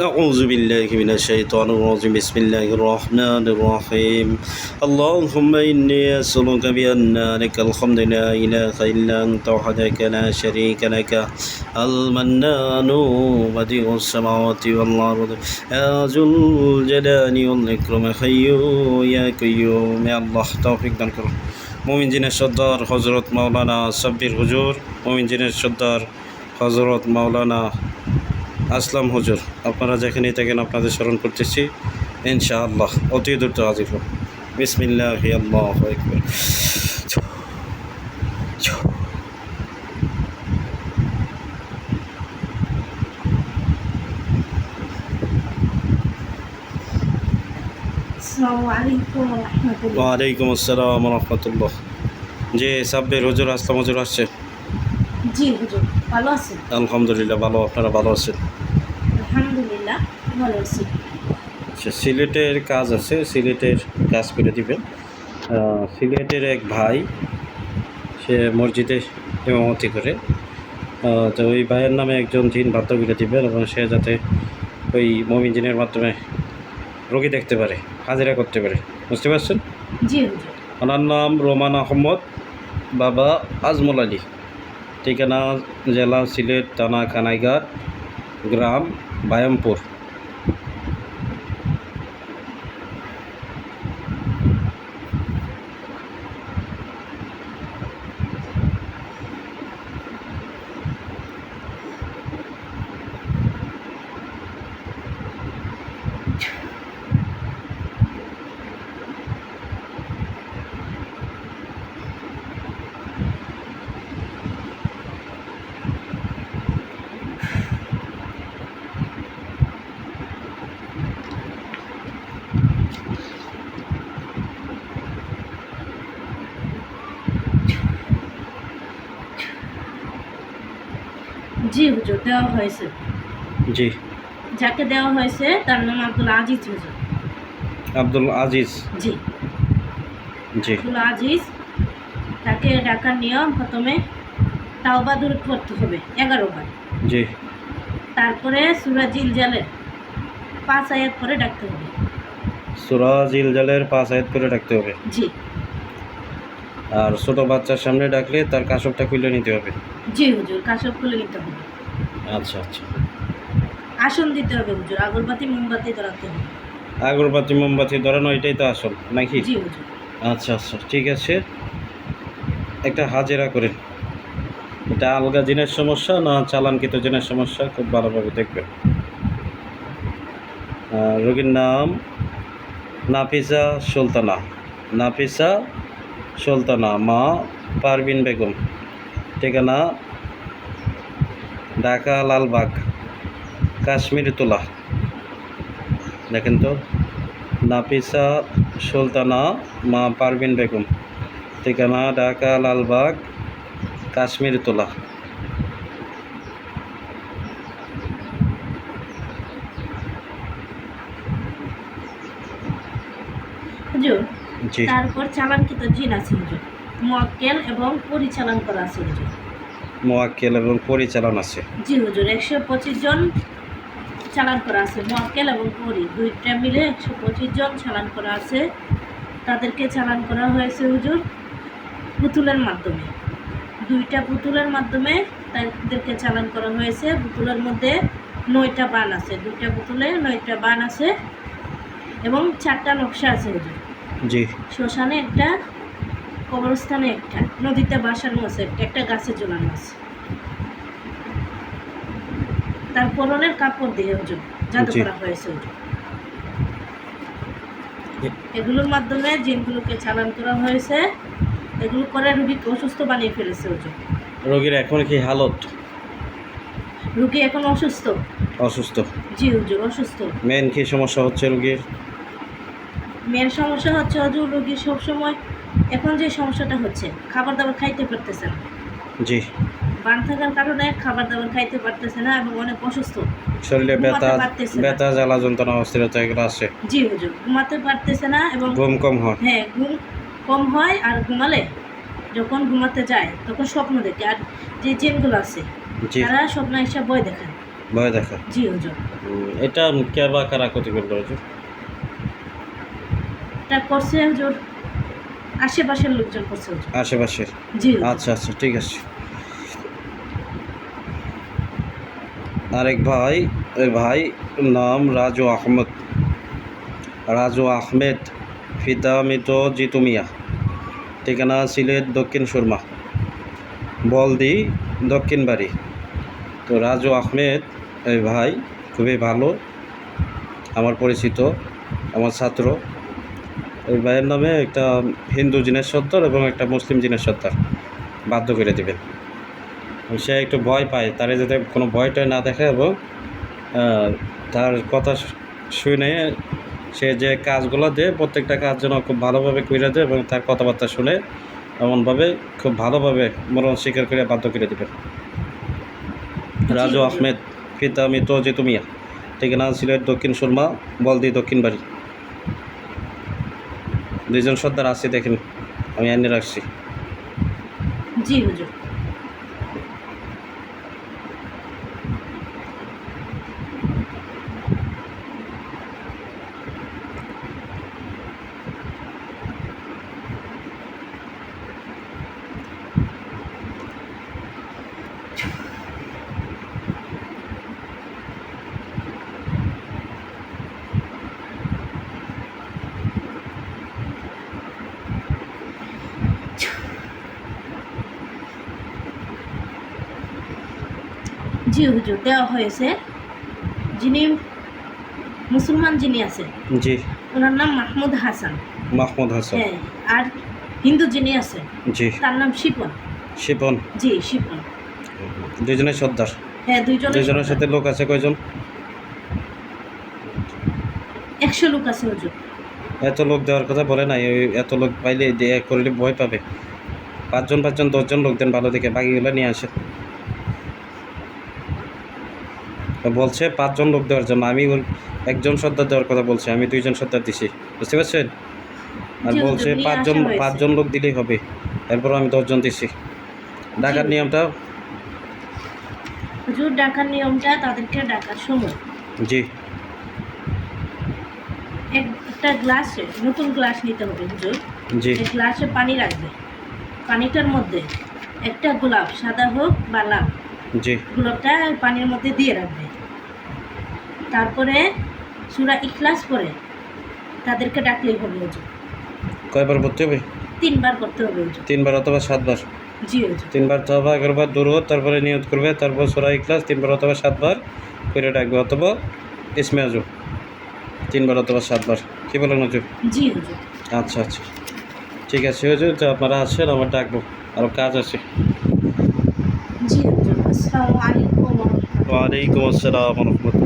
أعوذ بالله من الشيطان الرجيم بسم الله الرحمن الرحيم اللهم إني أسألك بأن لك الحمد لا إله إلا أنت وحدك لا شريك لك المنان بديع السماوات والأرض يا ذو الجلال والإكرام حي يا قيوم يا الله توفيق দান করুন মোমিন জিনের সর্দার হজরত মাওলানা সাব্বির হুজুর মোমিন জিনের সর্দার হজরত মাওলানা আসলাম হুজুর। আপনারা যেখানেই থাকেন আপনাদের স্মরণ করতেছি। ইনশাআল্লাহ অতি দ্রুত হাজির হন বিসমিল্লাহ আল্লাহ আলাইকুম ওয়ালাইকুম আসসালাম রহমতুল্লাহ। যে সাব্বির হুজুর আসলাম হুজুর আসছে জি হুজুর ভালো আছেন? আলহামদুলিল্লাহ ভালো। আপনারা ভালো আছেন? আলহামদুলিল্লাহ ভালো আছি। আচ্ছা সিলেটের কাজ আছে সিলেটের কাজ করে দিবেন। সিলেটের এক ভাই সে মসজিদে ইমামতি করে। তো ওই ভাইয়ের নামে একজন জিন বাধ্য করে দিবেন এবং সে যাতে ওই মমিন জিনের মাধ্যমে রোগী দেখতে পারে হাজিরা করতে পারে। বুঝতে পারছেন? জি ওনার নাম রোমান আহমদ বাবা আজমল আলী। ঠিকানা জেলা সিলেট থানা কানাইঘাট। গ্রাম বায়ামপুর। জি হুজুর দেওয়া হয়েছে। জি। যাকে দেওয়া হয়েছে তার নাম আব্দুল আজিজ হুজুর। আব্দুল আজিজ। জি। জি। আব্দুল আজিজ তাকে ডাকার নিয়ম প্রথমে তাওবা দূর করতে হবে এগারো বার। জি। তারপরে সুরাজিল জালের পাঁচ আয়াত করে ডাকতে হবে। সুরাজ ইলজালের পাঁচ আয়াত করে ডাকতে হবে। জি। আর ছোট বাচ্চার সামনে ডাকলে তার কাশবটা খুলে নিতে হবে। জি হুজুর কাশব খুলে নিতে হবে। আচ্ছা আচ্ছা। আসন দিতে হবে হুজুর আগরবাতি মোমবাতি ধরাতে হবে। আগরবাতি মোমবাতি ধরানো এটাই তো আসল নাকি? জি হুজুর। আচ্ছা আচ্ছা ঠিক আছে। একটা হাজেরা করেন। এটা আলগা জিনের সমস্যা না চালানকৃত জিনের সমস্যা খুব ভালোভাবে দেখবেন। রোগীর নাম নাফিসা সুলতানা। নাফিসা সুলতানা, মা পারভিন বেগম। ঠিকানা ঢাকা, লালবাগ, কাশ্মীর, তোলা। দেখেন তো, নাপিসা, সুলতানা, মা পারভিন বেগম। ঠিকানা ঢাকা, লালবাগ, কাশ্মীর, তোলা হুজুর জি তারপর চালানকৃত জিন আছে মোয়াক্কেল এবং পরিচালন করা আছে মোয়াক্কেল এবং পরিচালন আছে। জি হুজুর একশো পঁচিশ জন চালান করা আছে। মোয়াক্কেল এবং পরি দুইটা মিলে একশো পঁচিশ জন চালান করা আছে। তাদেরকে চালান করা হয়েছে হুজুর পুতুলের মাধ্যমে। দুইটা পুতুলের মাধ্যমে তাদেরকে চালান করা হয়েছে। পুতুলের মধ্যে নয়টা বান আছে। দুইটা পুতুলে নয়টা বান আছে এবং চারটা নকশা আছে হুজুর। জি। শ্মশানে একটা কবরস্থানে একটা নদীতে বাসানো আছে একটা একটা গাছে ঝোলানো আছে। তার পরনের কাপড় দিয়ে ওজন জাদু করা হয়েছে ওজন। এগুলোর মাধ্যমে জিনগুলোকে চালান করা হয়েছে। এগুলো করে রুগীকে অসুস্থ বানিয়ে ফেলেছে ওজন। রোগীর এখন কি হালত? রুগী এখন অসুস্থ। অসুস্থ। জি হুজুর অসুস্থ। মেন কি সমস্যা হচ্ছে রোগীর? মেন সমস্যা হচ্ছে হজুর রুগী সবসময় এখন যে সমস্যাটা হচ্ছে খাবার দাবার খাইতে পারতেছে না। জি। বান থাকার কারণে খাবার দাবার খাইতে পারতেছে না এবং অনেক অসুস্থ। শরীরে ব্যথা ব্যথা জ্বালা যন্ত্রণা অস্থিরতা এগুলো আছে। জি হুজুর ঘুমাতে পারতেছে না এবং ঘুম কম হয়। হ্যাঁ ঘুম কম হয় আর ঘুমালে যখন ঘুমাতে যায় তখন স্বপ্ন দেখে। আর যে জেনগুলো আছে তারা স্বপ্ন এসে বই দেখায়। ভয় দেখা জি হুজুর। এটা কে বা কারা ক্ষতি করল হুজুর? এটা করছে হুজুর আশেপাশের লোকজন করছে হুজুর আশেপাশের? জি। আচ্ছা আচ্ছা ঠিক আছে। আরেক ভাই ওই ভাই নাম রাজু আহমদ। রাজু আহমেদ ফিতা মৃত জিতু মিয়া ঠিকানা সিলেট দক্ষিণ সুরমা। বলদি দক্ষিণ বাড়ি। তো রাজু আহমেদ এই ভাই খুবই ভালো। আমার পরিচিত আমার ছাত্র। ওই ভাইয়ের নামে একটা হিন্দু জিনের সত্তর এবং একটা মুসলিম জিনের সত্তর বাধ্য করে দেবেন। সে একটু ভয় পায় তারে যাতে কোনো ভয়টয় না দেখে এবং তার কথা শুনে সে যে কাজগুলো দেয় প্রত্যেকটা কাজ যেন খুব ভালোভাবে করে দেয় এবং তার কথাবার্তা শুনে এমনভাবে খুব ভালোভাবে মরণ স্বীকার করে বাধ্য করে দেবেন। রাজু জি, জি। আহমেদ ফিতা মিত জিতু মিয়া ঠিকানা সিলেট দক্ষিণ সুরমা বলদি দক্ষিণ বাড়ি দুইজন সর্দার আসছে দেখেন আমি এনে রাখছি। জি হুজুর। জি হুজুর দেওয়া হয়েছে যিনি মুসলমান যিনি আছেন জি। ওনার নাম মাহমুদ হাসান মাহমুদ হাসান হ্যাঁ আর হিন্দু যিনি আছেন জি। তার নাম শিপন। শিপন? জি শিপন। দুজনের সর্দার। হ্যাঁ দুইজন দুজনের সাথে লোক আছে কয়জন? একশো লোক আছে হুজুর এত লোক দেওয়ার কথা বলে নাই এত লোক পাইলে করলে ভয় পাবে। পাঁচজন পাঁচজন দশজন লোক দেন ভালো দেখে বাকিগুলো নিয়ে আসে তো বলছে পাঁচজন লোক দেওয়ার জন্য। আমি একজন সর্দার দেওয়ার কথা বলছি আমি দুইজন সর্দার দিছি। বুঝতে পারছেন? আর বলছে পাঁচজন পাঁচজন লোক দিলেই হবে। এরপর আমি দশজন দিছি। ডাকার নিয়মটা? হুজুর ডাকার নিয়মটা তাদেরকে ডাকার সময়। জি। একটা গ্লাসে নতুন গ্লাস নিতে হবে হুজুর। জি। গ্লাসে পানি রাখবে পানিটার মধ্যে একটা গোলাপ সাদা হোক বা লাল। জি। গোলাপটা পানির মধ্যে দিয়ে রাখবে। তারপরে সুরা ইখলাস করে তাদেরকে ডাকলেই হবে হুজুর কয়বার পড়তে হবে? তিনবার করতে হবে হুজুর তিনবার অথবা সাতবার? জি হুজুর তিনবার তবা একবার দূরত তারপরে নিয়ত করবে তারপর সোরাই ক্লাস তিনবার অথবা সাতবার করে ডাকবে অথবা ইসমে আজু তিনবার অথবা সাতবার। কী বলেন হুজুর জি হুজুর আচ্ছা আচ্ছা। ঠিক আছে হুজুর তো আপনারা আসেন আমার ডাকবো। আরও কাজ আছে। জি আসসালামু আলাইকুম। ওয়ালাইকুম আসসালাম রহমতুল্লাহ।